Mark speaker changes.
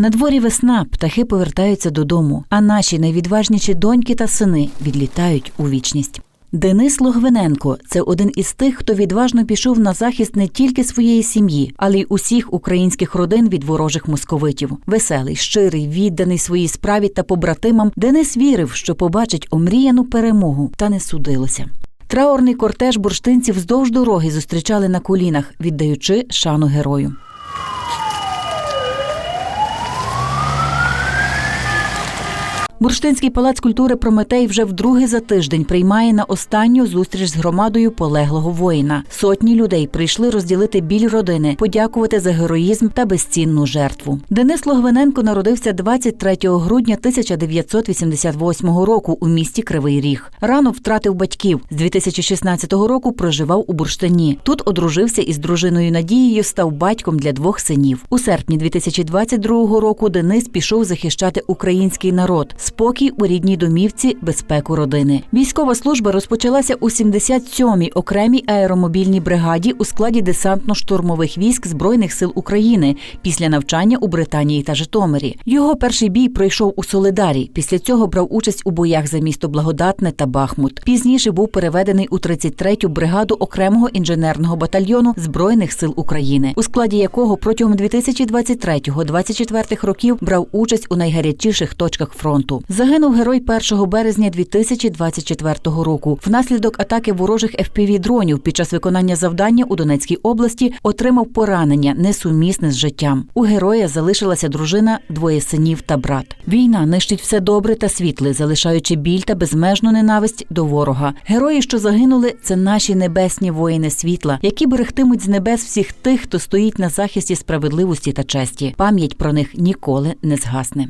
Speaker 1: На дворі весна, птахи повертаються додому, а наші найвідважніші доньки та сини відлітають у вічність. Денис Логвиненко це один із тих, хто відважно пішов на захист не тільки своєї сім'ї, але й усіх українських родин від ворожих московитів. Веселий, щирий, відданий своїй справі та побратимам, Денис вірив, що побачить омріяну перемогу, та не судилося. Траурний кортеж бурштинців вздовж дороги зустрічали на колінах, віддаючи шану герою. Бурштинський палац культури Прометей вже вдруге за тиждень приймає на останню зустріч з громадою полеглого воїна. Сотні людей прийшли розділити біль родини, подякувати за героїзм та безцінну жертву. Денис Логвиненко народився 23 грудня 1988 року у місті Кривий Ріг. Рано втратив батьків. З 2016 року проживав у Бурштині. Тут одружився із дружиною Надією, став батьком для двох синів. У серпні 2022 року Денис пішов захищати український народ, спокій у рідній домівці, безпеку родини. Військова служба розпочалася у 77-й окремій аеромобільній бригаді у складі десантно-штурмових військ Збройних сил України після навчання у Британії та Житомирі. Його перший бій пройшов у Солидарі. Після цього брав участь у боях за місто Благодатне та Бахмут. Пізніше був переведений у 33-ю бригаду окремого інженерного батальйону Збройних сил України, у складі якого протягом 2023-2024 років брав участь у найгарячіших точках фронту. Загинув герой 1 березня 2024 року. Внаслідок атаки ворожих fpv дронів під час виконання завдання у Донецькій області отримав поранення, несумісне з життям. У героя залишилася дружина, двоє синів та брат. Війна нищить все добре та світле, залишаючи біль та безмежну ненависть до ворога. Герої, що загинули, це наші небесні воїни світла, які берегтимуть з небес всіх тих, хто стоїть на захисті справедливості та честі. Пам'ять про них ніколи не згасне.